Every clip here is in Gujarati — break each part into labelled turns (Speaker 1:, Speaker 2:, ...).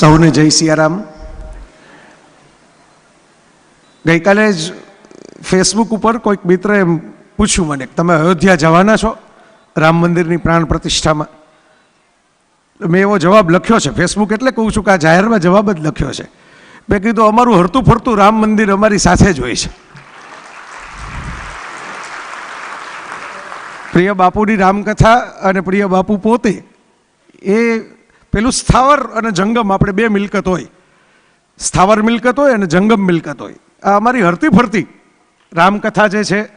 Speaker 1: સૌને જય સિયારામ. ગઈકાલે જ ફેસબુક ઉપર કોઈક મિત્રએ પૂછ્યું મને તમે અયોધ્યા જવાના છો? રામ મંદિરની પ્રાણ પ્રતિષ્ઠામાં. મેં એવો જવાબ લખ્યો છે. ફેસબુક એટલે કહું છું કે આ જાહેરમાં જવાબ જ લખ્યો છે. મેં કીધું, અમારું હરતું ફરતું રામ મંદિર અમારી સાથે જ હોય છે. પ્રિય બાપુની રામકથા અને પ્રિય બાપુ પોતે એ પેલું સ્થાવર અને જંગમ આપણે બે મિલકત હોય. સ્થાવર મિલકત હોય અને જંગમ મિલકત હોય. આ અમારી હરતી ફરતી રામકથા જે છે,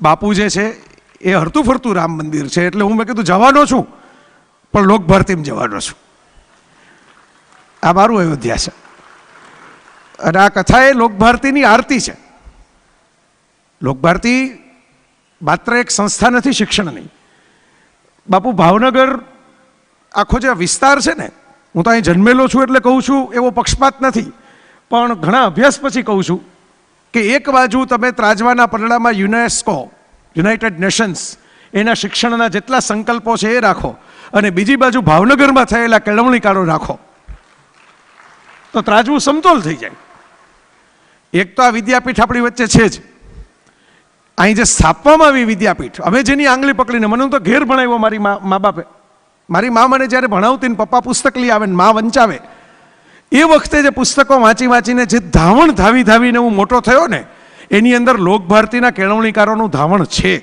Speaker 1: બાપુ જે છે, એ હરતું ફરતું રામ મંદિર છે. એટલે હું મેં કીધું, જવાનો છું, પણ લોકભારતીમાં જવાનો છું. આ મારું અયોધ્યા છે. અને આ કથા એ લોકભારતીની આરતી છે. લોકભારતી માત્ર એક સંસ્થા નથી, શિક્ષણની. બાપુ ભાવનગર આખો જે વિસ્તાર છે ને, હું તો અહીં જન્મેલો છું એટલે કહું છું, એવો પક્ષપાત નથી. પણ ઘણા અભ્યાસ પછી કહું છું કે એક બાજુ તમે ત્રાજવાના પલડામાં યુનેસ્કો, યુનાઇટેડ નેશન્સ, એના શિક્ષણના જેટલા સંકલ્પો છે એ રાખો. અને બીજી બાજુ ભાવનગરમાં થયેલા કેળવણીકારો રાખો. તો ત્રાજવું સમતોલ થઈ જાય. એક તો આ વિદ્યાપીઠ આપણી વચ્ચે છે જ. અહીં જે સ્થાપવામાં આવી વિદ્યાપીઠ, અમે જેની આંગળી પકડીને, મને તો ઘેર ભણાવ્યો મારી મા મા બાપે. મારી મા મને જ્યારે ભણાવતી ને પપ્પા પુસ્તક લઈ આવે ને મા વંચાવે, એ વખતે જે પુસ્તકો વાંચી વાંચીને જે ધાવણ ધાવી ધાવીને હું મોટો થયો ને, એની અંદર લોકભારતીના કેળવણીકારોનું ધાવણ છે.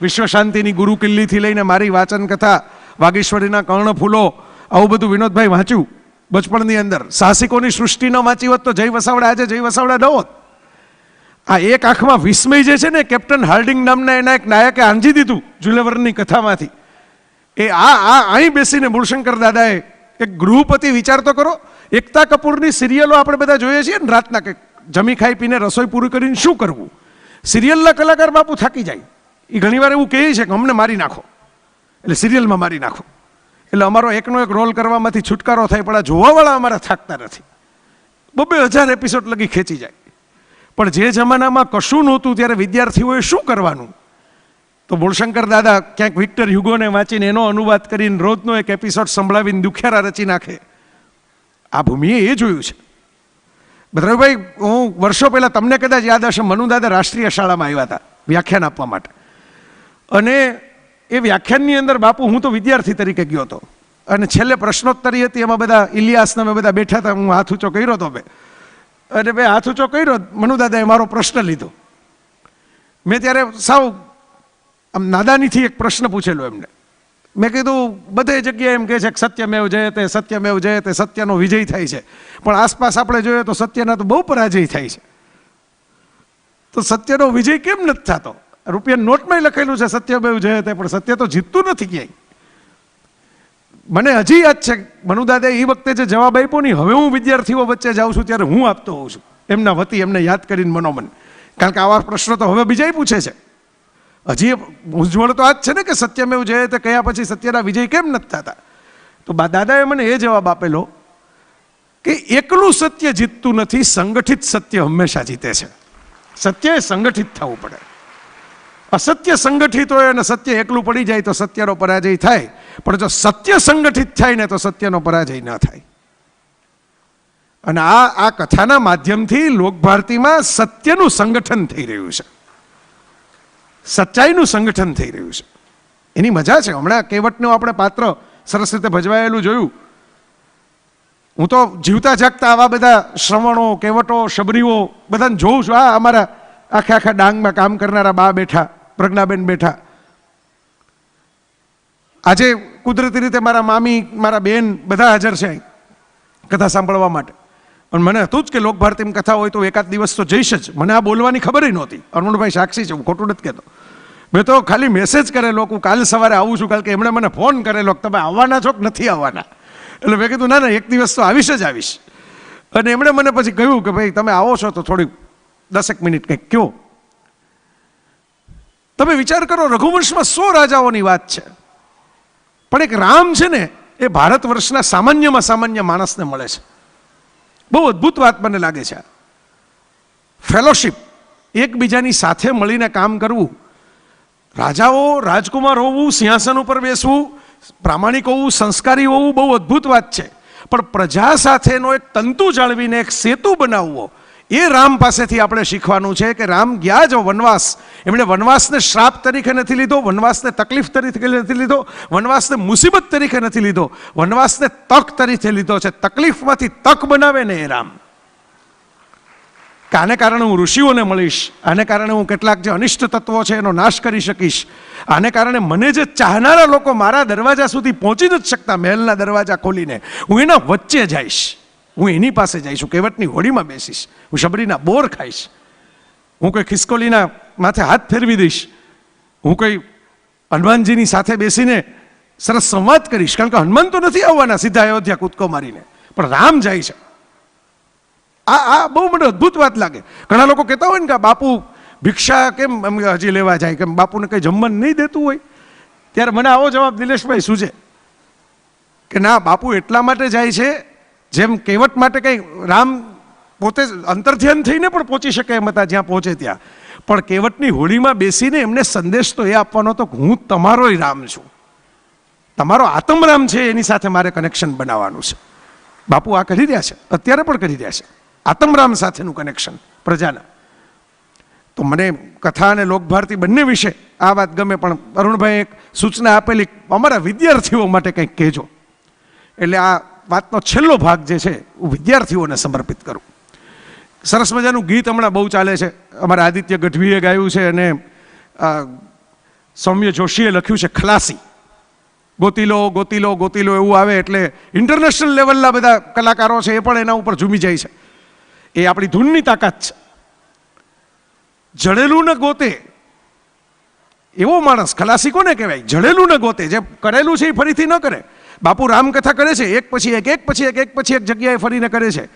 Speaker 1: વિશ્વ શાંતિની ગુરુ કિલ્લીથી લઈને મારી વાચન કથા, વાગીશ્વરીના કર્ણફૂલો, આવું બધું વિનોદભાઈ વાંચ્યું બચપણની અંદર. સાહસિકોની સૃષ્ટિ ન વાંચી હોત તો જય વસાવડા, આજે જય વસાવડા ન હોત. આ એક આંખમાં વિસ્મય જે છે ને, કેપ્ટન હાર્ડિંગ નામના એના એક નાયકે આંજી દીધું જુલેવરની કથામાંથી. એ આ આ અહીં બેસીને મૂળશંકર દાદાએ એક ગૃહપતિ વિચાર તો કરો. એકતા કપૂરની સિરિયલો આપણે બધા જોઈએ છીએ ને રાતના કે જમી ખાઈ પીને રસોઈ પૂરી કરીને શું કરવું? સિરિયલના કલાકાર બાપુ થાકી જાય. એ ઘણીવાર એવું કહે છે કે અમને મારી નાખો. એટલે સિરિયલમાં મારી નાખો. એટલે અમારો એકનો એક રોલ કરવામાંથી છુટકારો થાય, પણ આ જોવાવાળા અમારા થાકતા નથી. બબે હજાર એપિસોડ લગી ખેંચી જાય. પણ જે જમાનામાં કશું નહોતું, ત્યારે વિદ્યાર્થીઓએ શું કરવાનું? તો મૂળશંકર દાદા, ક્યાંક વિક્ટર યુગોને વાંચીને એનો અનુવાદ કરીને રોજનો એક એપિસોડ સંભળાવીને દુખિયારા રચી નાખે. આ ભૂમિએ એ જોયું છે. ભદ્રભાઈ હું વર્ષો પહેલાં તમને કદાચ યાદ હશે મનુદાદા રાષ્ટ્રીય શાળામાં આવ્યા હતા, વ્યાખ્યાન આપવા માટે. અને એ વ્યાખ્યાનની અંદર, બાપુ, હું તો વિદ્યાર્થી તરીકે ગયો હતો. અને છેલ્લે પ્રશ્નોત્તરી હતી, એમાં બધા ઇલિયાસને અમે બધા બેઠા હતા, હું હાથ ઊંચો કર્યો હતો મેં. અને મેં હાથ ઊંચો કર્યો મનુદાદાએ મારો પ્રશ્ન લીધો. મેં ત્યારે સાવ આમ નાદાનીથી એક પ્રશ્ન પૂછેલો એમને. મેં કીધું, બધે જગ્યાએ એમ કહે છે કે સત્યમેવ જયતે સત્યમેવ જયતે સત્યનો વિજય થાય છે. પણ આસપાસ આપણે જોઈએ તો સત્યના તો બહુ પરાજય થાય છે. તો સત્યનો વિજય કેમ નથી થતો? રૂપિયા નોટમાં લખેલું છે, સત્યમેવ જયતે પણ સત્ય તો જીતતું નથી ક્યાંય. મને હજી યાદ છે, મનુદાદે એ વખતે જે જવાબ આપ્યો નહીં હવે હું વિદ્યાર્થીઓ વચ્ચે જાઉં છું, ત્યારે હું આપતો હોઉં છું. એમના વતી એમને યાદ કરીને મનોમન. કારણ કે આવા પ્રશ્નો તો હવે બીજાય પૂછે છે. હજી મૂંઝવણ તો આ જ છે ને કે સત્યમેવ જયે તે કયા પછી સત્યના વિજય કેમ નથી થતા? તો દાદાએ મને એ જવાબ આપેલો કે એકલું સત્ય જીતતું નથી, સંગઠિત સત્ય હંમેશા જીતે છે. સત્ય એ સંગઠિત થવું પડે. અસત્ય સંગઠિત હોય અને સત્ય એકલું પડી જાય તો સત્યનો પરાજય થાય. પણ જો સત્ય સંગઠિત થાય ને તો સત્યનો પરાજય ન થાય. અને આ આ કથાના માધ્યમથી લોકભારતીમાં સત્યનું સંગઠન થઈ રહ્યું છે. સચ્ચાઈનું સંગઠન થઈ રહ્યું છે. એની મજા છે. હમણાં કેવટનું આપણે પાત્ર સરસ રીતે ભજવાયેલું જોયું. હું તો જીવતા જાગતા આવા બધા શ્રવણો કેવટો શબરીઓ બધાને જોઉં છું. આ અમારા આખા આખા ડાંગમાં કામ કરનારા બા બેઠા, પ્રજ્ઞાબેન બેઠા. આજે કુદરતી રીતે મારા મામી, મારા બેન બધા હાજર છે કથા સાંભળવા માટે. પણ મને હતું જ કે લોકભારતીમાં કથા હોય તો એકાદ દિવસ તો જઈશ જ. મને આ બોલવાની ખબર નહોતી. અરુણભાઈ સાક્ષી છે, હું ખોટું નથી કહેતો. મેં તો ખાલી મેસેજ કરેલો હું કાલ સવારે આવું છું કારણ કે એમણે મને ફોન કરેલો તમે આવવાના છો કે નથી આવવાના? એટલે મેં કીધું, ના ના, એક દિવસ તો આવીશ જ આવીશ. અને એમણે મને પછી કહ્યું કે ભાઈ, તમે આવો છો તો થોડી દસેક મિનિટ કંઈક કયો તમે વિચાર કરો, રઘુવંશમાં સો રાજાઓની વાત છે. પણ એક રામ છે ને, એ ભારત વર્ષના સામાન્યમાં સામાન્ય માણસને મળે છે. બહુ અદ્ભુત વાત મને લાગે છે. ફેલોશિપ એકબીજાની સાથે મળીને કામ કરવું. રાજાઓ રાજકુમાર હોવું, સિંહાસન ઉપર બેસવું, પ્રામાણિક હોવું, સંસ્કારી હોવું બહુ અદ્ભુત વાત છે. પણ પ્રજા સાથેનો એક તંતુ જાળવીને એક સેતુ બનાવવો એ રામ પાસેથી આપણે શીખવાનું છે કે રામ ગયા જો વનવાસ. એમણે વનવાસને શ્રાપ તરીકે નથી લીધો, વનવાસને તકલીફ તરીકે નથી લીધો, વનવાસને મુસીબત તરીકે નથી લીધો, વનવાસને તક તરીકે લીધો છે. તકલીફમાંથી તક બનાવે ને એ રામ. કે આને કારણે હું ઋષિઓને મળીશ, આને કારણે હું કેટલાક જે અનિષ્ટ તત્વો છે એનો નાશ કરી શકીશ, આને કારણે મને જે ચાહનારા લોકો મારા દરવાજા સુધી પહોંચી નથી શકતા મહેલના દરવાજા ખોલીને, હું એના વચ્ચે જઈશ. હું એની પાસે જઈશ, હું કેવટની હોડીમાં બેસીશ, હું શબરીના બોર ખાઈશ, હું કોઈ ખિસકોલીના માથે હાથ ફેરવી દઈશ, હું કોઈ હનુમાનજીની સાથે બેસીને સરસ સંવાદ કરીશ, કારણ કે હનુમાન તો નથી આવવાના સીધા અયોધ્યા કૂદકો મારીને, પણ રામ જાય છે. આ આ બહુ મને અદ્ભુત વાત લાગે. ઘણા લોકો કહેતા હોય ને કે બાપુ ભિક્ષા કેમ હજી લેવા જાય, કેમ બાપુને કંઈ જમવાનું નહીં દેતું હોય? ત્યારે મને આવો જવાબ નિલેશભાઈ સૂજે કે ના, બાપુ એટલા માટે જાય છે જેમ કહેવત માટે કંઈ રામ પોતે અંતર્ધ્યાન થઈને પણ પહોંચી શકે એમ હતા, જ્યાં પહોંચે ત્યાં. પણ કેવટની હોળીમાં બેસીને એમને સંદેશ તો એ આપવાનો હતો કે હું તમારોય રામ છું. તમારો આત્મરામ છે, એની સાથે મારે કનેક્શન બનાવવાનું છે. બાપુ આ કરી રહ્યા છે? અત્યારે પણ કરી રહ્યા છે? આત્મરામ સાથેનું કનેક્શન પ્રજાના. તો મને કથા અને લોકભારતી બંને વિશે આ વાત ગમે, પણ અરુણભાઈ એક સૂચના આપેલી, અમારા વિદ્યાર્થીઓ માટે કંઈક કહેજો. એટલે આ વાતનો છેલ્લો ભાગ જે છે, હું વિદ્યાર્થીઓને સમર્પિત કરું. સરસ મજાનું ગીત હમણાં બહુ ચાલે છે. અમારા આદિત્ય ગઢવીએ ગાયું છે અને સૌમ્ય જોશીએ લખ્યું છે, ખલાસી. ગોતીલો ગોતીલો ગોતીલો એવું આવે એટલે ઇન્ટરનેશનલ લેવલના બધા કલાકારો છે એ પણ એના ઉપર ઝૂમી જાય છે. એ આપણી ધૂનની તાકાત છે. જડેલું ને ગોતે. એવો માણસ, ખલાસી કોને કહેવાય? જડેલું ને ગોતે. જે કરેલું છે એ ફરીથી ન કરે. બાપુ રામકથા કરે છે, એક પછી એક એક પછી એક એક પછી એક જગ્યાએ ફરીને કરે છે.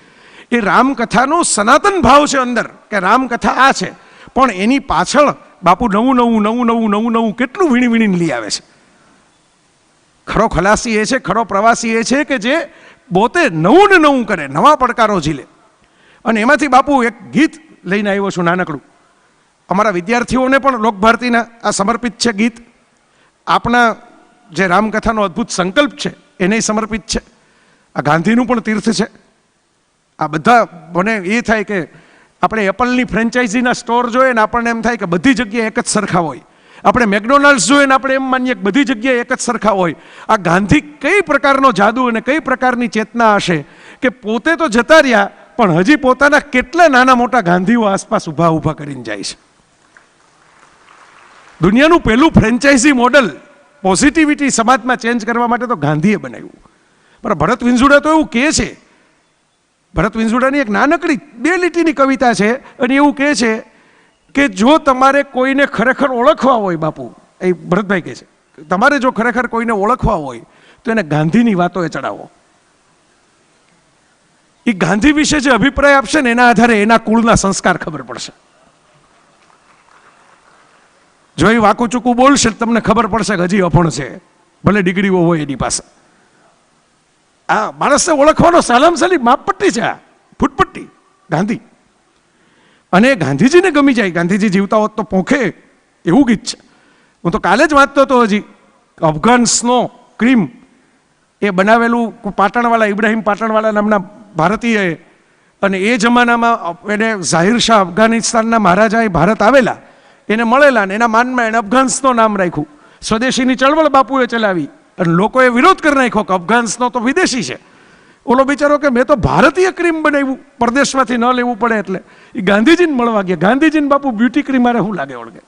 Speaker 1: એ રામકથાનો સનાતન ભાવ છે અંદર, કે રામકથા આ છે. પણ એની પાછળ બાપુ નવું નવું નવું નવું નવું નવું કેટલું વીણી વીણીને લઈ આવે છે. ખરો ખલાસી એ છે, ખરો પ્રવાસી એ છે કે જે પોતે નવું ને નવું કરે, નવા પડકારો ઝીલે. અને એમાંથી બાપુ એક ગીત લઈને આવ્યો છું નાનકડું. અમારા વિદ્યાર્થીઓને પણ લોકભારતીના આ સમર્પિત છે ગીત. આપણા જે રામકથાનો અદ્ભુત સંકલ્પ છે, એને સમર્પિત છે. આ ગાંધીનું પણ તીર્થ છે. આ બધા, મને એ થાય કે આપણે એપલની ફ્રેન્ચાઇઝીના સ્ટોર જોઈએ ને આપણને એમ થાય કે બધી જગ્યાએ એક જ સરખા હોય. આપણે મેકડોનાલ્ડ્સ જોઈએ ને આપણે એમ માનીએ કે બધી જગ્યાએ એક જ સરખા હોય. આ ગાંધી કઈ પ્રકારનો જાદુ અને કઈ પ્રકારની ચેતના હશે કે પોતે તો જતા રહ્યા, પણ હજી પોતાના કેટલા નાના મોટા ગાંધીઓ આસપાસ ઊભા ઊભા કરીને જાય છે. દુનિયાનું પહેલું ફ્રેન્ચાઇઝી મોડલ પોઝિટિવિટી સમાજમાં ચેન્જ કરવા માટે તો ગાંધીએ બનાવ્યું. પણ ભરત વિંજુડા તો એવું કહે છે. ભરત વિંજુડાની એક નાનકડી બે લીટીની કવિતા છે અને એવું કહે છે કે જો તમારે કોઈને ખરેખર ઓળખવા હોય બાપુ, એ ભરતભાઈ કહે છે, તમારે જો ખરેખર કોઈને ઓળખવા હોય, તો એને ગાંધીની વાતો એ ચડાવો. એ ગાંધી વિશે જે અભિપ્રાય આપશે ને એના આધારે એના કુળના સંસ્કાર ખબર પડશે. જો એ વાકું ચૂકું બોલશે તમને ખબર પડશે કે હજી અપણ છે. ભલે ડિગ્રીઓ હોય એની પાસે. આ માણસને ઓળખવાનો સાલામ સલી માપપટ્ટી છે આ. ફૂટપટ્ટી. ગાંધી. અને ગાંધીજીને ગમી જાય. ગાંધીજી જીવતા હોત તો પોખે એવું ગીત છે. હું તો કાલે જ વાંચતો હતો હજી. Afghan snow cream. એ બનાવેલું પાટણવાળા, ઇબ્રાહિમ પાટણવાળા નામના ભારતીય અને એ જમાનામાં એને ઝાહિર શાહ અફઘાનિસ્તાનના મહારાજાએ ભારત આવેલા. એને મળેલા ને એના માનમાં એને અફઘાન્સનો નામ રાખ્યું. સ્વદેશીની ચળવળ બાપુએ ચલાવી અને લોકોએ વિરોધ કરી નાખ્યો કે અફઘાન્સનો તો વિદેશી છે. ઓલો બિચારો કે, મેં તો ભારતીય ક્રીમ બનાવ્યું, પરદેશમાંથી ન લેવું પડે એટલે. એ ગાંધીજીને મળવા ગયા. ગાંધીજીને બાપુ બ્યુટી ક્રીમ મારે શું લાગે ઓળગે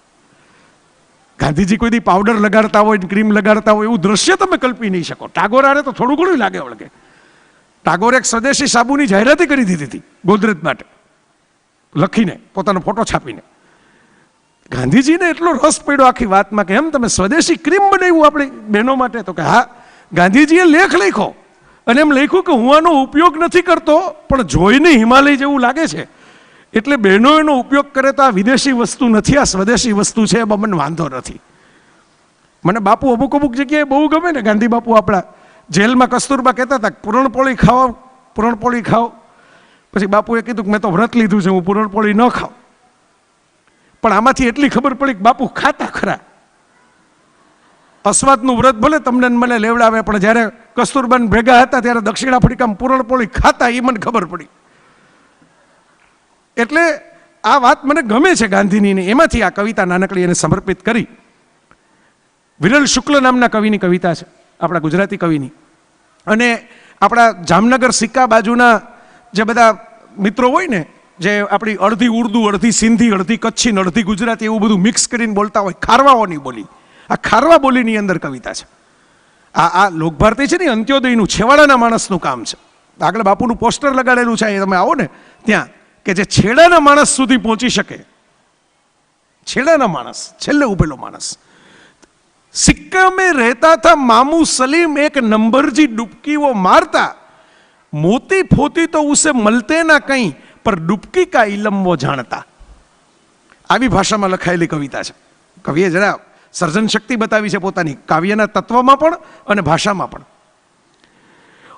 Speaker 1: ગાંધીજી કોઈ દી પાવડર લગાડતા હોય ક્રીમ લગાડતા હોય એવું દ્રશ્ય તમે કલ્પી નહીં શકો. ટાગોર તો થોડું ઘણું લાગે ઓળગે ટાગોરે એક સ્વદેશી સાબુની જાહેરાત કરી દીધી હતી ગોદરેજ માટે. લખીને પોતાનો ફોટો છાપીને. ગાંધીજીને એટલો રસ પડ્યો આખી વાતમાં કે એમ તમે સ્વદેશી ક્રીમ બનાવ્યું આપણી બહેનો માટે, તો કે હા, ગાંધીજીએ લેખ લખ્યો. અને એમ લખ્યું કે હું આનો ઉપયોગ નથી કરતો, પણ જોઈને હિમાલય જેવું લાગે છે. એટલે બહેનો એનો ઉપયોગ કરે તો આ વિદેશી વસ્તુ નથી, આ સ્વદેશી વસ્તુ છે, એમાં મને વાંધો નથી. મને બાપુ અમુક અમુક જગ્યાએ બહુ ગમે ને, ગાંધી બાપુ આપણા જેલમાં કસ્તુરબા કહેતા હતા પૂરણપોળી ખાઓ પૂરણપોળી ખાઓ. પછી બાપુએ કીધું કે મેં તો વ્રત લીધું છે, હું પૂરણપોળી ન ખાઉં. પણ આમાંથી એટલી ખબર પડી કે બાપુ ખાતા ખરા. અસ્વાદનું વ્રત ભલે તમને મને લેવડાવે, પણ જ્યારે કસ્તુરબાન ભેગા હતા ત્યારે દક્ષિણ આફ્રિકામાં પૂરણપોળી ખાતા એ મને ખબર પડી. એટલે આ વાત મને ગમે છે ગાંધીની એમાંથી આ કવિતા નાનકડી એને સમર્પિત કરી. વિરલ શુક્લ નામના કવિની કવિતા છે, આપણા ગુજરાતી કવિની. અને આપણા જામનગર સિક્કા બાજુના જે બધા મિત્રો હોય ને જે આપણી અડધી ઉર્દુ, અડધી સિંધી, અડધી કચ્છી અડધી ગુજરાતી એવું બધું મિક્સ કરીને બોલતા હોય, ખારવાઓની બોલી. આ ખારવા બોલીની અંદર કવિતા છે. આ આ લોકભારતી છે ને અંત્યોદયનું, છેવાડાના માણસનું કામ છે. આગળ બાપુનું પોસ્ટર લગાડેલું છે એ તમે આવો ને, ત્યાં, કે જે છેડાના માણસ સુધી પહોંચી શકે. છેડાના માણસ, છેલ્લે ઉભેલો માણસ. સિક્કા મેં રહેતા હતા મામુ સલીમ એક નંબરજી ડૂબકીઓ મારતા. મોતી ફોતી તો ઉસે મળતે ના કંઈ પર ડૂબકી કા ઇલમ જાણતા? આવી ભાષામાં લખાયેલી કવિતા છે. કવિએ જરા સર્જન શક્તિ બતાવી છે પોતાની, કાવ્યના તત્વમાં પણ અને ભાષામાં પણ.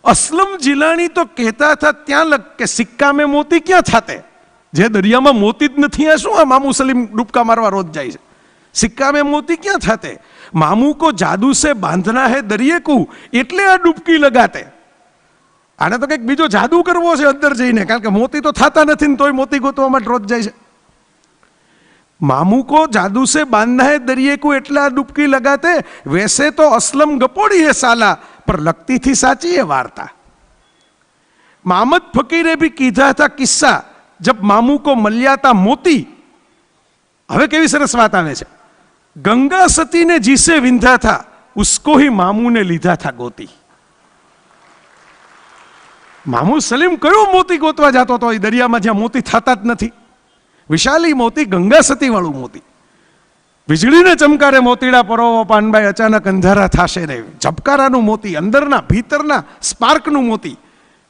Speaker 1: અસલમ જિલાણી તો કહેતા હતા ત્યાં લગ કે સિક્કા મેં મોતી ક્યાં થાતે? જે દરિયામાં મોતી જ નથી, આ શું આ મામુ સલીમ ડૂબકા મારવા રોજ જાય છે? સિક્કા મેં મોતી ક્યાં થાતે? મામુ કો જાદુ સે બાંધના હે દરિયે કુ, એટલે આ ડૂબકી લગાતે. આને તો કંઈક બીજો જાદુ કરવો છે અંદર જઈને. કારણ કે મોતી તો થતા નથી ને તોય મોતી ગોતવામાં રોજ જાય છે. મામુકો જાદુ સે બાંધા હે દરિયે કો એટલા ડૂબકી લગાતે, વેસે તો અસલમ ગપોડી હે સાલા, પર લગતીથી સાચી હે વાર્તા. મામદ ફકીરે બી કીધા હતા કિસ્સા, જબ મામુકો મલ્યાતા મોતી. હવે કેવી સરસ વાત આવે છે. ગંગા સતીને જીસે વિંધા થા, ઉસકો હી મામુને લીધા થા ગોતી. મામુ સલીમ કયો મોતી ગોતવા જતો હતો? એ દરિયામાં જ્યાં મોતી થતા જ નથી. વિશાલી મોતી, ગંગા સતીવાળું મોતી. વીજળીને ચમકારે મોતીડા પરોવો પાનભાઈ અચાનક અંધારા થાશે ને. ઝબકારાનું મોતી, અંદરના, ભીતરના, સ્પાર્કનું મોતી.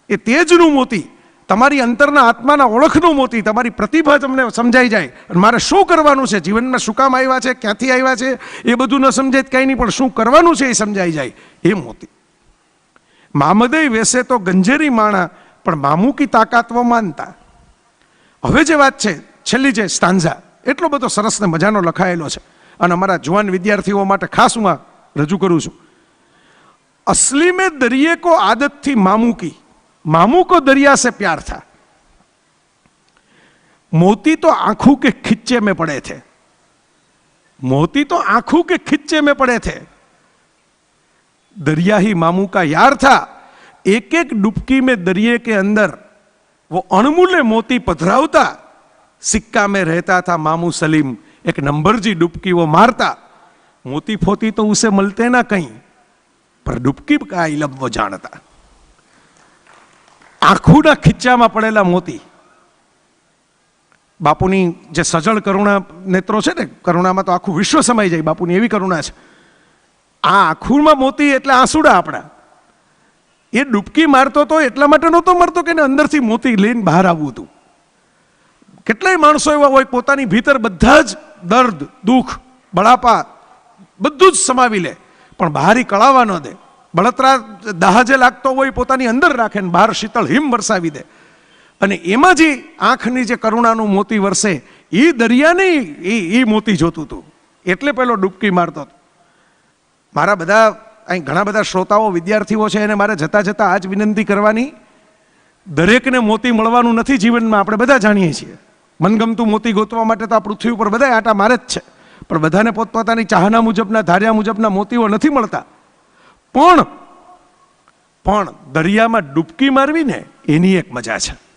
Speaker 1: એ તેજનું મોતી, તમારી અંતરના આત્માના ઓળખનું મોતી, તમારી પ્રતિભા તમને સમજાઈ જાય. અને મારે શું કરવાનું છે? જીવનમાં શું કામ આવ્યા છે? ક્યાંથી આવ્યા છે? એ બધું ન સમજાય કંઈ નહીં, પણ શું કરવાનું છે એ સમજાઈ જાય. એ મોતી. મામદય વેસે તો ગંજેરી માણા, પણ મામુકી તાકાતવો માનતા. હવે જે વાત છે, છેલ્લી જે સ્ટાન્ઝા, એટલો બધો સરસ ને મજાનો લખાયેલો છે. અને અમારા જુવાન વિદ્યાર્થીઓ માટે ખાસ હું આ રજૂ કરું છું. અસલી મેં દરિયે કો આદતથી મામુકી, મામુકો દરિયા સે પ્યાર થા. મોતી તો આંખું કે ખિચ્ચે મેં પડે છે મોતી તો આંખું કે ખિચ્ચે મેં પડે છે दरिया ही मामू का यार था एक एक डुबकी में दरिए के अंदर वो अणमूल्य मोती पधरावता सिक्का में रहता था मामू सलीम एक नंबर जी डुबकी वो मारता मोती फोती तो उसे मिलते ना कहीं पर डुबकी का इलम वो જાણતા આંખોના ખીચામાં પડેલા મોતી બાપુની જે સજળ કરુણા નેત્રો છે ને કરુણામાં તો આખું વિશ્વ સમાઈ જાય બાપુની એવી કરુણા છે આ આંખોમાં મોતી એટલે આંસુડા આપણા. એ ડૂબકી મારતો તો એટલા માટે નહોતો મરતો કે અંદરથી મોતી લઈને બહાર આવવું હતું. કેટલાય માણસો એવા હોય પોતાની ભીતર બધા જ દર્દ, દુઃખ બળાપા બધું જ સમાવી લે. પણ બહારી કળાવા ન દે. બળતરા દાહ જે લાગતો હોય પોતાની અંદર રાખે ને બહાર શીતળ હિમ વરસાવી દે. અને એમાં જે આંખની જે કરુણાનું મોતી વરસે એ દરિયાની એ મોતી જોતું હતું. એટલે પેલો ડૂબકી મારતો હતો. મારા બધા, અહીં ઘણા બધા શ્રોતાઓ, વિદ્યાર્થીઓ છે, એને મારે જતા જતાં આ જ વિનંતી કરવાની. દરેકને મોતી મળવાનું નથી જીવનમાં, આપણે બધા જાણીએ છીએ. મનગમતું મોતી ગોતવા માટે તો આ પૃથ્વી ઉપર બધા આટા મારે જ છે. પણ બધાને પોતપોતાની ચાહના મુજબના, ધાર્યા મુજબના મોતીઓ નથી મળતા. પણ પણ દરિયામાં ડૂબકી મારવી ને એની એક મજા છે.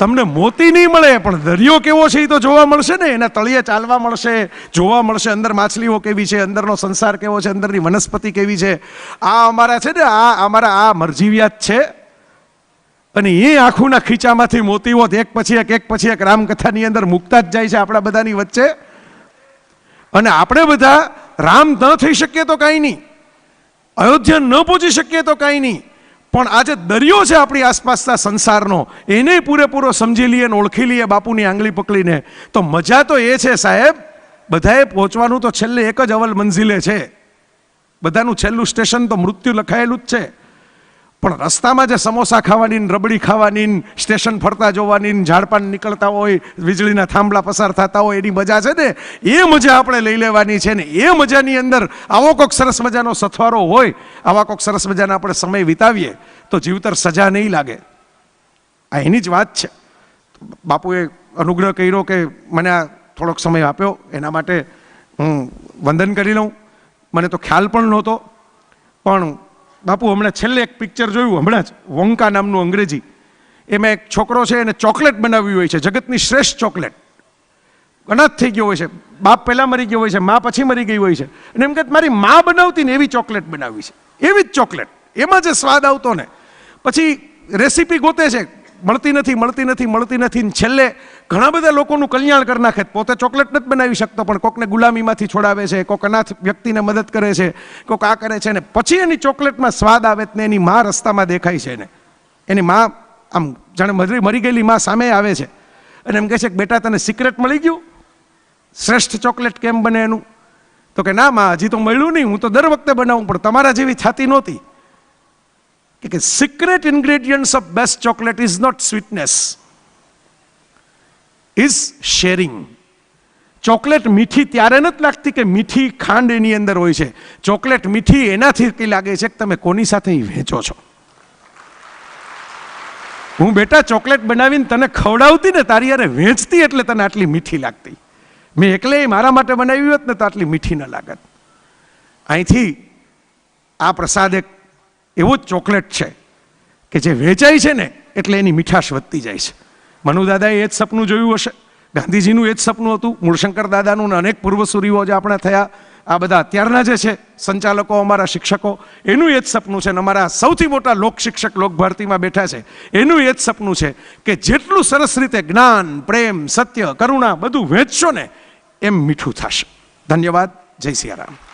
Speaker 1: તમને મોતી નહીં મળે, પણ દરિયો કેવો છે એ તો જોવા મળશે ને. એના તળિયે ચાલવા મળશે, જોવા મળશે, અંદર માછલીઓ કેવી છે, અંદરનો સંસાર કેવો છે, અંદરની વનસ્પતિ કેવી છે. આ અમારા છે ને, આ અમારા આ મરજીવિયાત છે. અને એ આંખોના ખીચામાંથી મોતીઓ એક પછી એક એક પછી એક રામકથાની અંદર મૂકતા જ જાય છે આપણા બધાની વચ્ચે. અને આપણે બધા રામ ન થઈ શકીએ તો કાંઈ નહીં. અયોધ્યા ન પહોંચી શકીએ તો કાંઈ નહીં. પણ આજે દરિયો છે આપણી આસપાસના સંસારનો, એને પૂરેપૂરો સમજી લઈએ અને ઓળખી લઈએ બાપુની આંગળી પકડીને. તો મજા તો એ છે સાહેબ, બધાએ પહોંચવાનું તો છેલ્લે એક જ અવલ મંઝિલે છે. બધાનું છેલ્લું સ્ટેશન તો મૃત્યુ લખાયેલું જ છે. પણ રસ્તામાં જે સમોસા ખાવાની રબડી ખાવાની સ્ટેશન ફરતા જોવાની ઝાડપાન નીકળતા હોય, વીજળીના થાંભલા પસાર થતા હોય, એની મજા છે ને? એ મજા આપણે લઈ લેવાની છે ને? એ મજાની અંદર આવો કોઈક સરસ મજાનો સથવારો હોય, આવા કોઈક સરસ મજાના આપણે સમય વિતાવીએ, તો જીવતર સજા નહીં લાગે. આ એની જ વાત છે. બાપુએ અનુગ્રહ કર્યો કે મને આ થોડોક સમય આપ્યો, એના માટે હું વંદન કરી લઉં. મને તો ખ્યાલ પણ નહોતો. પણ બાપુ, હમણાં છેલ્લે એક પિક્ચર જોયું, હમણાં જ. વોંકા નામનું અંગ્રેજી. એમાં એક છોકરો છે એને ચોકલેટ બનાવ્યું હોય છે, જગતની શ્રેષ્ઠ ચોકલેટ. અનાથ થઈ ગયો હોય છે. બાપ પહેલાં મરી ગયો હોય છે, મા પછી મરી ગઈ હોય છે. અને એમ કે મારી મા બનાવતી ને એવી ચોકલેટ બનાવી છે. એવી જ ચોકલેટ. એમાં જે સ્વાદ આવતો ને. પછી રેસીપી ગોતે છે. મળતી નથી મળતી નથી મળતી નથી. ને છેલ્લે ઘણા બધા લોકોનું કલ્યાણ કરી નાખે. પોતે ચોકલેટ નથી બનાવી શકતો, પણ કોકને ગુલામીમાંથી છોડાવે છે, કોક અનાથ વ્યક્તિને મદદ કરે છે, કોક આ કરે છે ને, પછી એની ચોકલેટમાં સ્વાદ આવે ને એની મા રસ્તામાં દેખાય છે ને એની મા આમ જાણે મરી મરી ગયેલી મા સામે આવે છે. અને એમ કહે છે કે બેટા, તને સિક્રેટ મળી ગયું? શ્રેષ્ઠ ચોકલેટ કેમ બને એનું? તો કે ના માં, હજી તો મળ્યું નહીં, હું તો દર વખતે બનાવું, પણ તમારા જેવી થતી નહોતી. કે secret ingredients of best chocolate is not sweetness is sharing chocolate મીઠી ત્યારે નથી લાગતી કે મીઠી ખાંડ એની અંદર હોય છે. ચોકલેટ મીઠી એનાથી કઈ લાગે છે કે તમે કોની સાથે વેચો છો. હું બેટા ચોકલેટ બનાવીને તને ખવડાવતી ને તારી યારે વેચતી એટલે તને આટલી મીઠી લાગતી. મેં એકલે મારા માટે બનાવી હોત ને તો આટલી મીઠી ન લાગત. અહીંથી આ પ્રસાદ એક એવો જ ચોકલેટ છે કે જે વેચાય છે ને એટલે એની મીઠાશ વધતી જાય છે. મનુ દાદાએ એ જ સપનું જોયું હશે. ગાંધીજીનું એ જ સપનું હતું. મૂળશંકર દાદાનું અનેક પૂર્વસૂરીઓ જે આપણે થયા. આ બધા અત્યારના જે છે, સંચાલકો, અમારા શિક્ષકો, એનું એ જ સપનું છે અને અમારા સૌથી મોટા લોક શિક્ષક લોક ભારતીમાં બેઠા છે. એનું એ જ સપનું છે કે જેટલું સરસ રીતે જ્ઞાન, પ્રેમ, સત્ય, કરુણા બધું વહેંચશો ને, એમ મીઠું થશે. ધન્યવાદ. જય સિયારામ.